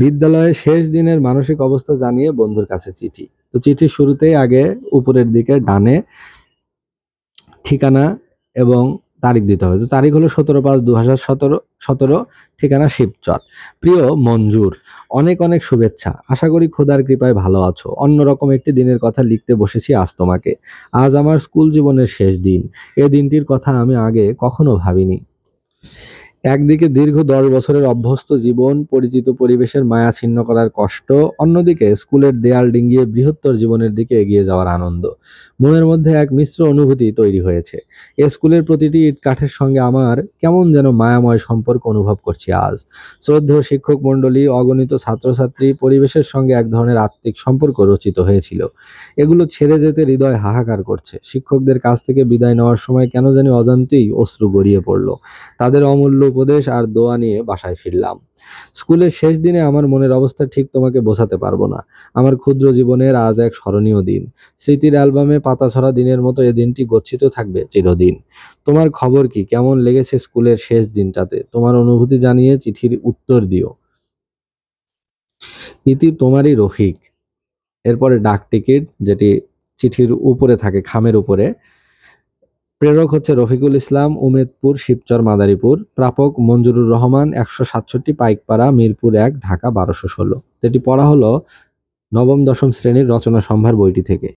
বিদ্যালয়ের শেষ দিনের মানসিক অবস্থা জানিয়ে বন্ধুর কাছে চিঠি। তো চিঠির শুরুতেই আগে উপরের দিকে ডানে ঠিকানা এবং তারিখ দিতে হবে। তো তারিখ হলো সতেরো পাঁচ দু হাজার সতেরো সতেরো, ঠিকানা শিবচর। প্রিয় মঞ্জুর, অনেক অনেক শুভেচ্ছা। আশা করি খোদার কৃপায় ভালো আছো। অন্যরকম একটি দিনের কথা লিখতে বসেছি আজ তোমাকে। আজ আমার স্কুল জীবনের শেষ দিন। এ দিনটির কথা আমি আগে কখনো ভাবিনি। একদিকে দীর্ঘ দশ বছরের অভ্যস্ত জীবন, পরিচিত পরিবেশের মায়া ছিন্ন করার কষ্ট, অন্যদিকে স্কুলের দেয়াল ডিঙ্গিয়ে বৃহত্তর জীবনের দিকে এগিয়ে যাওয়ার আনন্দ। মনের মধ্যে এক মিশ্র অনুভূতি তৈরি হয়েছে। এ স্কুলের প্রতিটি ইট কাঠের সঙ্গে আমার কেমন যেন মায়াময় সম্পর্ক অনুভব করছি আজ। শ্রদ্ধেয় শিক্ষক মণ্ডলী, অগণিত ছাত্রছাত্রী, পরিবেশের সঙ্গে এক ধরনের আত্মিক সম্পর্ক রচিত হয়েছিল। এগুলো ছেড়ে যেতে হৃদয় হাহাকার করছে। শিক্ষকদের কাছ থেকে বিদায় নেওয়ার সময় কেন জানি অজান্তেই অশ্রু গড়িয়ে পড়ল। তাদের অমূল্য উপদেশ আর দোয়া নিয়ে বাসায় ফিরলাম। স্কুলের শেষ দিনে আমার মনের অবস্থা ঠিক তোমাকে বোঝাতে পারব না। আমার ক্ষুদ্র জীবনের আজ এক স্মরণীয় দিন। স্মৃতির অ্যালবামে পাতা ছড়া দিনের মতো এ দিনটি গচ্ছিত থাকবে চিরদিন। তোমার খবর কি? কেমন লেগেছে স্কুলের শেষ দিনটাতে? তোমার অনুভূতি জানিয়ে চিঠির উত্তর দিও। ইতি তোমারই রফিক। এরপরে ডাক টিকিট যেটি চিঠির উপরে থাকে, খামের উপরে। প্রেরক হচ্ছে রফিকুল ইসলাম, উমেদপুর, শিবচর, মাদারীপুর। প্রাপক মঞ্জুরুর রহমান, একশো সাতষট্টি পাইকপাড়া, মিরপুর এক, ঢাকা বারোশো ষোলো। যেটি পড়া হলো নবম দশম শ্রেণির রচনা সম্ভার বইটি থেকে।